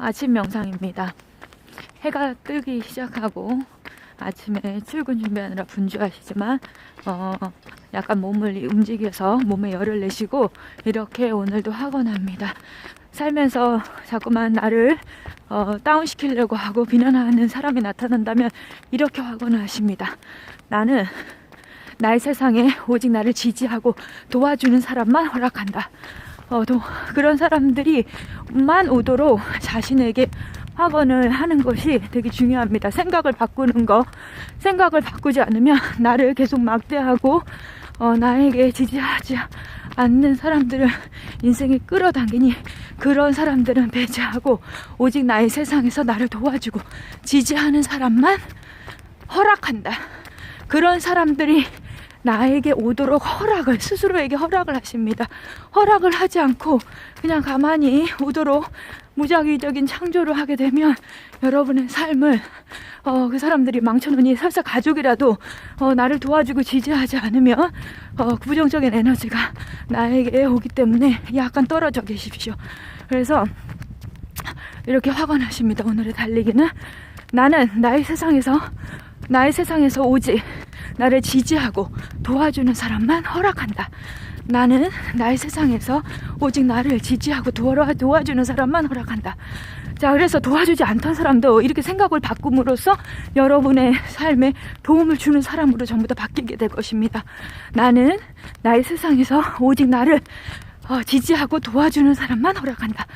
아침 명상입니다. 해가 뜨기 시작하고 아침에 출근 준비하느라 분주하시지만 어, 약간 몸을 움직여서 몸에 열을 내시고 이렇게 오늘도 하곤 합니다. 살면서 자꾸만 나를 어, 다운시키려고 하고 비난하는 사람이 나타난다면 이렇게 화건을 하십니다. 나는 나의 세상에 오직 나를 지지하고 도와주는 사람만 허락한다. 어, 도, 그런 사람들이만 오도록 자신에게 확언을 하는 것이 되게 중요합니다. 생각을 바꾸는 거, 생각을 바꾸지 않으면 나를 계속 막대하고 어, 나에게 지지하지 않는 사람들을 인생에 끌어당기니 그런 사람들은 배제하고 오직 나의 세상에서 나를 도와주고 지지하는 사람만 허락한다. 그런 사람들이 나에게 오도록 허락을 스스로에게 허락을 하십니다. 허락을 하지 않고 그냥 가만히 오도록 무작위적인 창조를 하게 되면 여러분의 삶을 어, 그 사람들이 망쳐놓으니 설사 가족이라도 어, 나를 도와주고 지지하지 않으면 어, 부정적인 에너지가 나에게 오기 때문에 약간 떨어져 계십시오. 그래서 이렇게 화가 나십니다. 오늘의 달리기는 나는 나의 세상에서 나의 세상에서 오직 나를 지지하고 도와주는 사람만 허락한다. 나는 나의 세상에서 오직 나를 지지하고 도와, 도와주는 사람만 허락한다. 자, 그래서 도와주지 않던 사람도 이렇게 생각을 바꿈으로써 여러분의 삶에 도움을 주는 사람으로 전부 다 바뀌게 될 것입니다. 나는 나의 세상에서 오직 나를 어, 지지하고 도와주는 사람만 허락한다.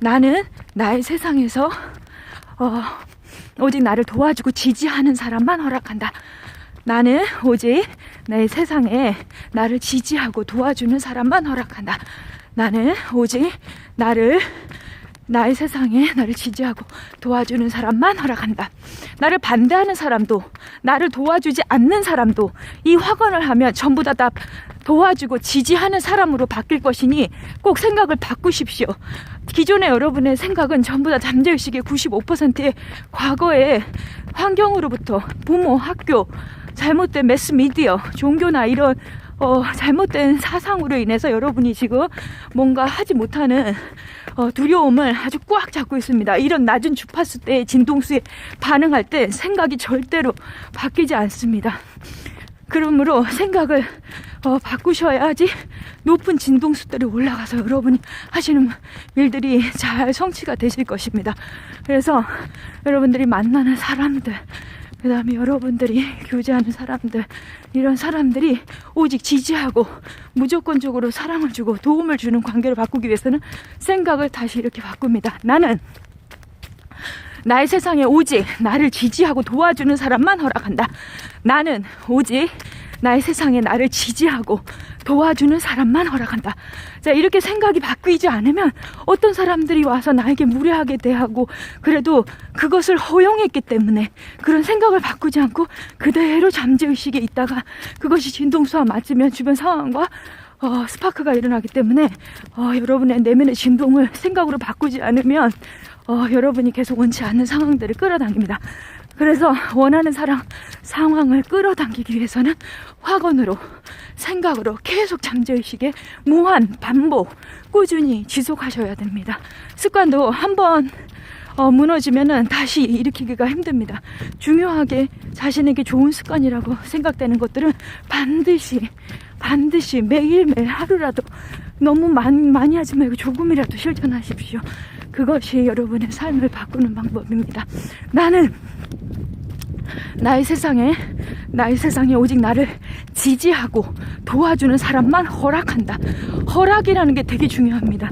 나는 나의 세상에서 어, 오직 나를 도와주고 지지하는 사람만 허락한다. 나는 오직 내 세상에 나를 지지하고 도와주는 사람만 허락한다. 나는 오직 나를 나의 세상에 나를 지지하고 도와주는 사람만 허락한다. 나를 반대하는 사람도 나를 도와주지 않는 사람도 이 확언을 하면 전부 다, 다 도와주고 지지하는 사람으로 바뀔 것이니 꼭 생각을 바꾸십시오. 기존의 여러분의 생각은 전부 다 잠재의식의 95%의 과거의 환경으로부터 부모, 학교, 잘못된 매스미디어, 종교나 이런 어, 잘못된 사상으로 인해서 여러분이 지금 뭔가 하지 못하는 어, 두려움을 아주 꽉 잡고 있습니다. 이런 낮은 주파수 때의 진동수에 반응할 때 생각이 절대로 바뀌지 않습니다. 그러므로 생각을 어, 바꾸셔야지 높은 진동수대로 올라가서 여러분이 하시는 일들이 잘 성취가 되실 것입니다. 그래서 여러분들이 만나는 사람들, 그 다음에 여러분들이 교제하는 사람들, 이런 사람들이 오직 지지하고 무조건적으로 사랑을 주고 도움을 주는 관계를 바꾸기 위해서는 생각을 다시 이렇게 바꿉니다. 나는 나의 세상에 오직 나를 지지하고 도와주는 사람만 허락한다. 나는 오직 나의 세상에 나를 지지하고 도와주는 사람만 허락한다. 자, 이렇게 생각이 바뀌지 않으면 어떤 사람들이 와서 나에게 무례하게 대하고 그래도 그것을 허용했기 때문에 그런 생각을 바꾸지 않고 그대로 잠재의식에 있다가 그것이 진동수와 맞으면 주변 상황과 어, 스파크가 일어나기 때문에 어, 여러분의 내면의 진동을 생각으로 바꾸지 않으면 어, 여러분이 계속 원치 않는 상황들을 끌어당깁니다. 그래서 원하는 사랑, 상황을 끌어당기기 위해서는 확언으로, 생각으로 계속 잠재의식에 무한, 반복, 꾸준히 지속하셔야 됩니다. 습관도 한번 어, 무너지면은 다시 일으키기가 힘듭니다. 중요하게 자신에게 좋은 습관이라고 생각되는 것들은 반드시, 반드시 매일매일 하루라도 너무 많이, 많이 하지 말고 조금이라도 실천하십시오. 그것이 여러분의 삶을 바꾸는 방법입니다. 나는 나의 세상에 나의 세상에 오직 나를 지지하고 도와주는 사람만 허락한다. 허락이라는 게 되게 중요합니다.